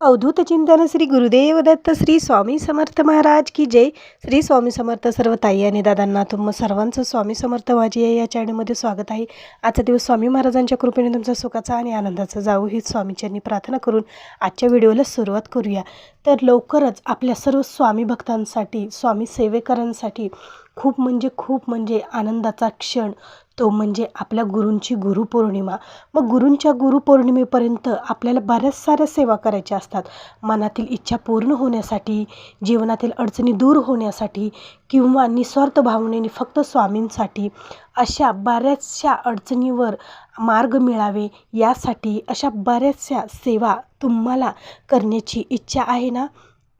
अवधूत चिंतन श्री गुरुदेव दत्त श्री स्वामी समर्थ महाराज की जय. श्री स्वामी समर्थ सर्व ताई आणि दादांना तुम्हा सर्वांचं स्वामी समर्थ माझी आहे या चॅनलमध्ये स्वागत आहे. आजचा दिवस स्वामी महाराजांच्या कृपेने तुमचा सुखाचा आणि आनंदाचा जाऊ ही स्वामीच्यांनी प्रार्थना करून आजच्या व्हिडिओला सुरुवात करूया. तर लवकरच आपल्या सर्व स्वामी भक्तांसाठी स्वामी सेवेकरांसाठी खूप म्हणजे खूप म्हणजे आनंदाचा क्षण तो म्हणजे आपल्या गुरूंची गुरुपौर्णिमा. मग गुरूंच्या गुरुपौर्णिमेपर्यंत आपल्याला बऱ्याच साऱ्या सेवा करायच्या असतात. मनातील इच्छा पूर्ण होण्यासाठी जीवनातील अडचणी दूर होण्यासाठी किंवा निस्वार्थ भावनेने फक्त स्वामींसाठी अशा बऱ्याचशा अडचणीवर मार्ग मिळावे यासाठी अशा बऱ्याचशा सेवा तुम्हाला करण्याची इच्छा आहे ना?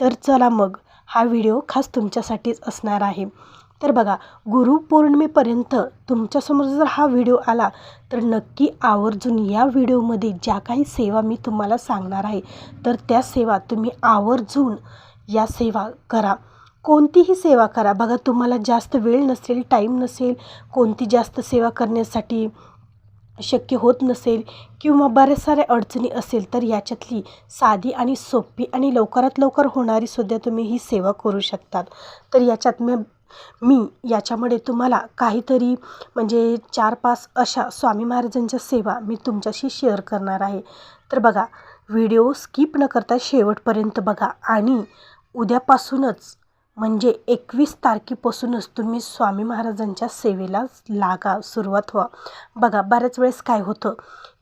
तर चला मग हा व्हिडिओ खास तुमच्यासाठीच असणार आहे. तर बघा गुरुपौर्णिमेपर्यंत तुमच्यासमोर जर हा व्हिडिओ आला तर नक्की आवर्जून या व्हिडिओमध्ये ज्या काही सेवा मी तुम्हाला सांगणार आहे तर त्या सेवा तुम्ही आवर्जून या सेवा करा. कोणतीही सेवा करा. बघा तुम्हाला जास्त वेळ नसेल टाईम नसेल कोणती जास्त सेवा करण्यासाठी शक्य होत नसेल किंवा बऱ्याच साऱ्या अडचणी असेल तर याच्यातली साधी आणि सोपी आणि लवकरात लवकर होणारी सुद्धा तुम्ही ही सेवा करू शकतात. तर याच्यात मी मी याच्यामुळे तुम्हाला काहीतरी म्हणजे चार पाच अशा स्वामी महाराजांच्या सेवा मी तुमच्याशी शेअर करणार आहे. तर बघा व्हिडिओ स्किप न करता शेवटपर्यंत बघा आणि उद्यापासूनच म्हणजे एकवीस तारखेपासूनच तुम्ही स्वामी महाराजांच्या सेवेला लागा सुरुवात व्हा. बघा बऱ्याच वेळेस काय होतं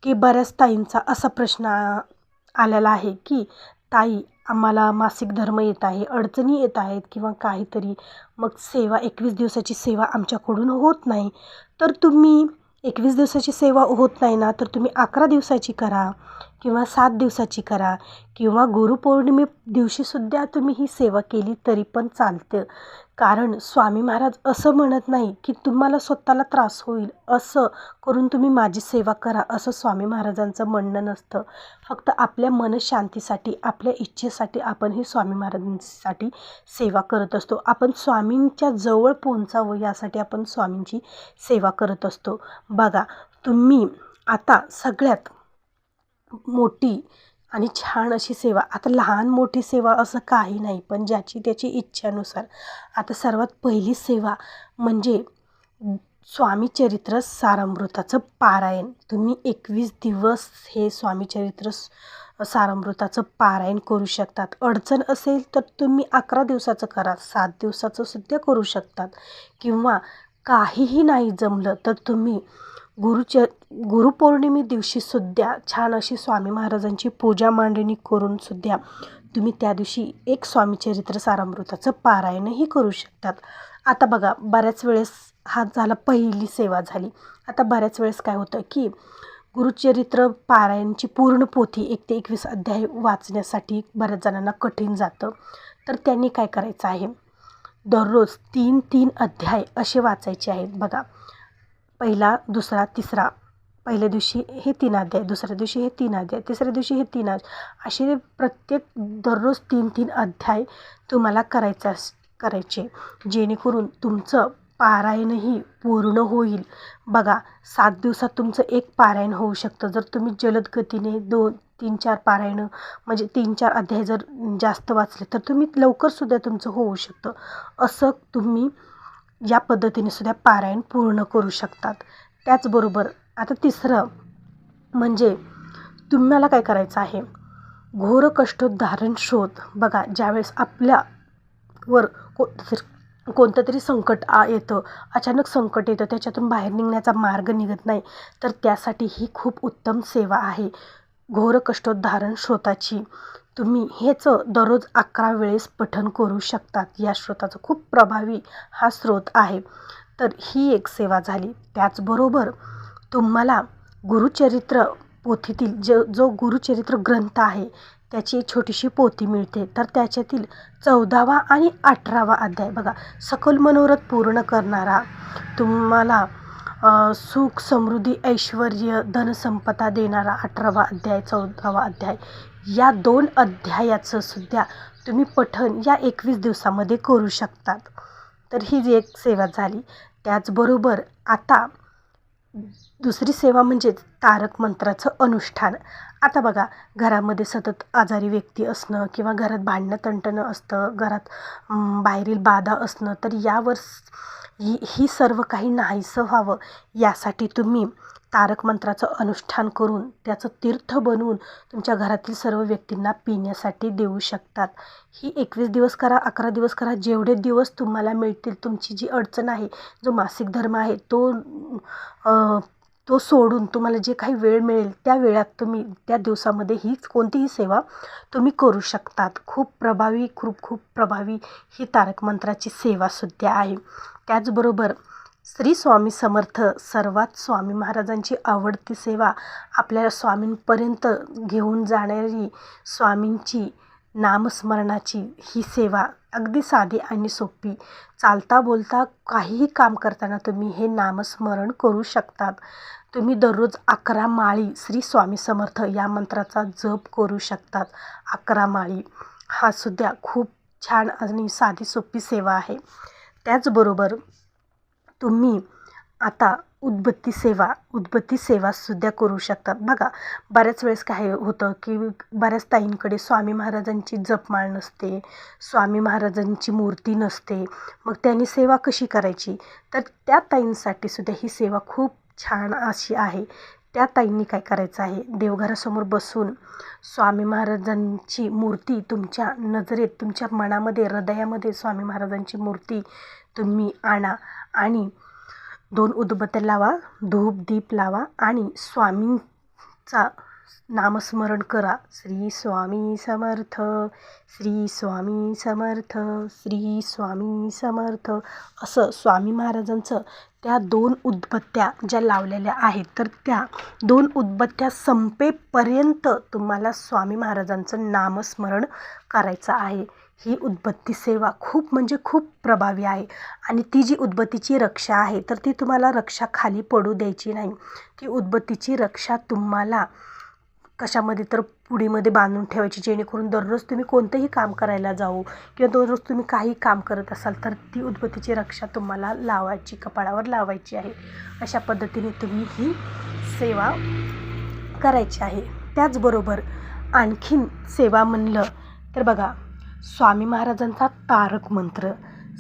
की बऱ्याच ताईंचा असा प्रश्न आलेला आहे की ताई आम्हाला मासिक धर्म येत आहे अडचणी येत आहेत किंवा काहीतरी मग सेवा एकवीस दिवसाची सेवा आमच्याकडून होत नाही. तर तुम्ही एकवीस दिवसाची सेवा होत नाही ना तर तुम्ही अकरा दिवसाची करा किंवा सात दिवसाची करा किंवा गुरुपौर्णिमे दिवशीसुद्धा तुम्ही ही सेवा केली तरी पण चालतं. कारण स्वामी महाराज असं म्हणत नाही की तुम्हाला स्वतःला त्रास होईल असं करून तुम्ही माझी सेवा करा असं स्वामी महाराजांचं म्हणणं नसतं. फक्त आपल्या मनशांतीसाठी आपल्या इच्छेसाठी आपण ही स्वामी महाराजांसाठी सेवा करत असतो. आपण स्वामींच्या जवळ पोहोचावं यासाठी आपण स्वामींची सेवा करत असतो. बघा तुम्ही आता सगळ्यात मोठी आणि छान अशी सेवा. आता लहान मोठी सेवा असं काही नाही पण ज्याची त्याची इच्छानुसार. आता सर्वात पहिली सेवा म्हणजे स्वामी चरित्र सारामृताचं पारायण. तुम्ही एकवीस दिवस हे स्वामी चरित्र सारामृताचं पारायण करू शकतात. अडचण असेल तर तुम्ही अकरा दिवसाचं करा सात दिवसाचं सुद्धा करू शकतात. किंवा काहीही नाही जमलं तर तुम्ही गुरुच गुरुपौर्णिमे दिवशीसुद्धा छान अशी स्वामी महाराजांची पूजा मांडणी करून सुद्धा तुम्ही त्या दिवशी एक स्वामीचरित्र सारामृताचं पारायणही करू शकतात. आता बघा बऱ्याच वेळेस हा झाला पहिली सेवा झाली. आता बऱ्याच वेळेस काय होतं की गुरुचरित्र पारायणची पूर्ण पोथी एक ते एकवीस अध्याय वाचण्यासाठी बऱ्याच जणांना कठीण जातं. तर त्यांनी काय करायचं आहे? दररोज तीन तीन अध्याय असे वाचायचे आहेत. बघा पहिला दुसरा तिसरा. पहिल्या दिवशी हे तीन अध्याय दुसऱ्या दिवशी हे तीन अध्याय तिसऱ्या दिवशी हे तीन अध्याय. असे प्रत्येक दररोज तीन तीन अध्याय तुम्हाला करायचा करायचे. जेणेकरून तुमचं पारायणही पूर्ण होईल. बघा सात दिवसात तुमचं एक पारायण होऊ शकतं. जर तुम्ही जलद गतीने दोन तीन चार पारायणं म्हणजे तीन चार अध्याय जर जास्त वाचले तर तुम्ही लवकरसुद्धा तुमचं होऊ शकतं. असं तुम्ही या पद्धतीने सुद्धा पारायण पूर्ण करू शकतात. त्याचबरोबर आता तिसरं म्हणजे तुम्हाला काय करायचं आहे? घोर कष्टोद्धारण शोध. बघा ज्यावेळेस आपल्यावर को कोणतं तरी संकट आ येतं अचानक संकट येतं त्याच्यातून बाहेर निघण्याचा मार्ग निघत नाही तर त्यासाठी ही खूप उत्तम सेवा आहे. घोर कष्टोद्धारण श्रोताची. तुम्ही हेच दररोज अकरा वेळेस पठन करू शकतात. या श्रोताचं खूप प्रभावी हा स्रोत आहे. तर ही एक सेवा झाली. त्याचबरोबर तुम्हाला गुरुचरित्र पोथीतील ज जो गुरुचरित्र ग्रंथ आहे त्याची एक छोटीशी पोथी मिळते. तर त्याच्यातील चौदावा आणि अठरावा अध्याय बघा. सकल मनोरथ पूर्ण करणारा तुम्हाला सुख समृद्धी ऐश्वर धनसंपदा देणारा अठरावा अध्याय चौदावा अध्याय. या दोन अध्यायाचं सुद्धा तुम्ही पठण या एकवीस दिवसामध्ये करू शकतात. तर ही जी एक सेवा झाली त्याचबरोबर आता दुसरी सेवा म्हणजे तारक मंत्राचं अनुष्ठान. आता बघा घरामध्ये सतत आजारी व्यक्ती असणं किंवा घरात भांडणं तंटणं असतं घरात बाहेरील बाधा असणं तर यावर ही ही सर्व काही नाहीसं व्हावं यासाठी तुम्ही तारक मंत्राचं अनुष्ठान करून त्याचं तीर्थ बनवून तुमच्या घरातील सर्व व्यक्तींना पिण्यासाठी देऊ शकतात. ही एकवीस दिवस करा अकरा दिवस करा जेवढे दिवस तुम्हाला मिळतील तुमची जी अडचण आहे जो मासिक धर्म आहे तो तो सोडून तुम्हाला जे काही वेळ मिळेल त्या वेळात तुम्ही त्या दिवसामध्ये हीच कोणतीही सेवा तुम्ही करू शकतात. खूप प्रभावी खूप खूप प्रभावी ही तारक मंत्राची सेवासुद्धा आहे. त्याचबरोबर श्री स्वामी समर्थ सर्वात स्वामी महाराजांची आवडती सेवा आपल्या स्वामींपर्यंत घेऊन जाणारी स्वामींची नामस्मरणाची ही सेवा अगदी साधी आणि सोपी. चालता बोलता काहीही काम करताना तुम्ही हे नामस्मरण करू शकतात. तुम्ही दररोज अकरा माळी श्री स्वामी समर्थ या मंत्राचा जप करू शकतात. अकरा माळी. हा सुद्धा खूप छान आणि साधी सोपी सेवा आहे. त्याचबरोबर तुम्ही आता उदबत्ती सेवा उदबत्ती सेवासुद्धा करू शकतात. बघा बऱ्याच वेळेस काय होतं की बऱ्याच ताईंकडे स्वामी महाराजांची जपमाळ नसते स्वामी महाराजांची मूर्ती नसते. मग त्यांनी सेवा कशी करायची? तर त्या ताईंसाठी सुद्धा ही सेवा खूप छान अशी आहे. त्या ताईंनी काय करायचं आहे? देवघरासमोर बसून स्वामी महाराजांची मूर्ती तुमच्या नजरेत तुमच्या मनामध्ये हृदयामध्ये स्वामी महाराजांची मूर्ती तुम्ही आणा आणि दोन उदबत्त्या लावा धूप दीप लावा आणि स्वामींचा नामस्मरण करा. श्री स्वामी समर्थ श्री स्वामी समर्थ श्री स्वामी समर्थ. असं स्वामी महाराजांचं त्या दोन उदबत्त्या ज्या लावलेल्या आहेत तर त्या दोन उदबत्त्या संपेपर्यंत तुम्हाला स्वामी महाराजांचं नामस्मरण करायचं आहे. ही उदबत्ती सेवा खूप म्हणजे खूप प्रभावी आहे. आणि ती जी उदबत्तीची रक्षा आहे तर ती तुम्हाला रक्षा खाली पडू द्यायची नाही. ती उदबत्तीची रक्षा तुम्हाला कशामध्ये तर पुडीमध्ये बांधून ठेवायची जेणेकरून दररोज तुम्ही कोणतंही काम करायला जाऊ किंवा दररोज तुम्ही काही काम करत असाल तर ती उदबत्तीची रक्षा तुम्हाला लावायची कपाळावर लावायची आहे. अशा पद्धतीने तुम्ही ही सेवा करायची आहे. त्याचबरोबर आणखीन सेवा म्हणलं तर बघा स्वामी महाराजांचा तारक मंत्र.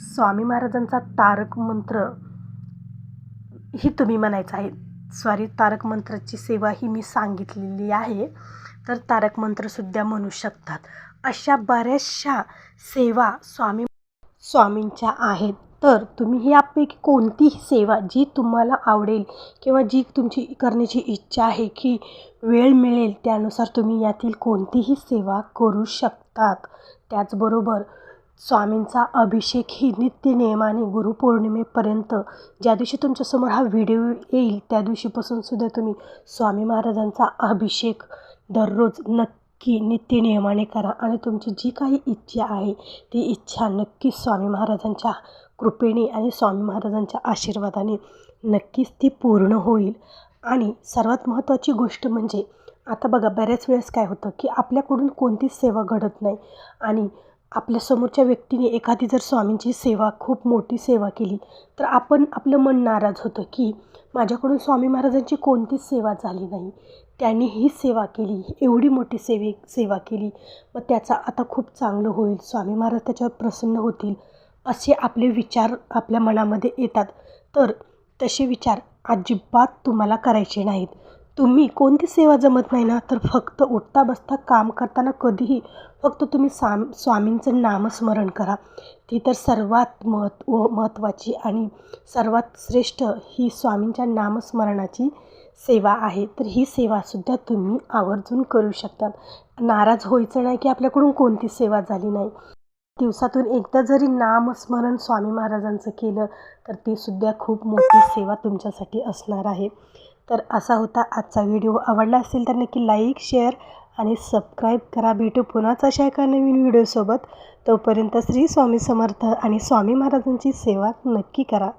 स्वामी महाराजांचा तारक मंत्र ही तुम्ही म्हणायचं आहे. सॉरी तारक मंत्राची सेवा ही मी सांगितलेली आहे. तर तारक मंत्रसुद्धा म्हणू शकतात. अशा बऱ्याचशा सेवा स्वामी स्वामींच्या आहेत. तर तुम्ही यापैकी कोणतीही सेवा जी तुम्हाला आवडेल किंवा जी तुमची करण्याची इच्छा आहे की वेळ मिळेल त्यानुसार तुम्ही यातील कोणतीही सेवा करू शकतात. त्याचबरोबर स्वामींचा अभिषेक ही नित्यनियमाने गुरुपौर्णिमेपर्यंत. ज्या दिवशी तुमच्यासमोर हा व्हिडिओ येईल त्या दिवशीपासून सुद्धा तुम्ही स्वामी महाराजांचा अभिषेक दररोज नक्की नित्यनियमाने करा. आणि तुमची जी काही इच्छा आहे ती इच्छा नक्की स्वामी महाराजांच्या कृपेने आणि स्वामी महाराजांच्या आशीर्वादाने नक्कीच ती पूर्ण होईल. आणि सर्वात महत्त्वाची गोष्ट म्हणजे आता बघा बऱ्याच वेळेस काय होतं की आपल्याकडून कोणतीच सेवा घडत नाही आणि आपल्या समोरच्या व्यक्तीने एखादी जर स्वामींची सेवा खूप मोठी सेवा केली तर आपण आपलं मन नाराज होतं की माझ्याकडून स्वामी महाराजांची कोणतीच सेवा झाली नाही. त्यांनी ही सेवा केली एवढी मोठी सेवे सेवा केली. मग त्याचा आता खूप चांगलं होईल स्वामी महाराज त्याच्यावर प्रसन्न होतील असे आपले विचार आपल्या मनामध्ये येतात. तर तसे विचार अजिबात तुम्हाला करायचे नाहीत. तुम्ही कोणती सेवा जमत नाही ना तर फक्त उठता बसता काम करताना कधीही फक्त तुम्ही साम स्वामींचं नामस्मरण करा. ती तर सर्वात महत्त्व महत्त्वाची आणि सर्वात श्रेष्ठ ही स्वामींच्या नामस्मरणाची सेवा आहे. तर ही सेवासुद्धा तुम्ही आवर्जून करू शकतात नाराज व्हायचं नाही की आपल्याकडून कोणती सेवा झाली नाही. दिवसातून एकदा जरी नामस्मरण स्वामी महाराजांचं केलं तर ती सुद्धा खूप मोठी सेवा तुमच्यासाठी असणार आहे. तर असा होता आजचा व्हिडिओ. आवडला असेल तर नक्की लाईक शेअर आणि सबस्क्राईब करा. भेटू पुन्हाच अशा एका नवीन व्हिडिओसोबत. तोपर्यंत श्री स्वामी समर्थ आणि स्वामी महाराजांची सेवा नक्की करा.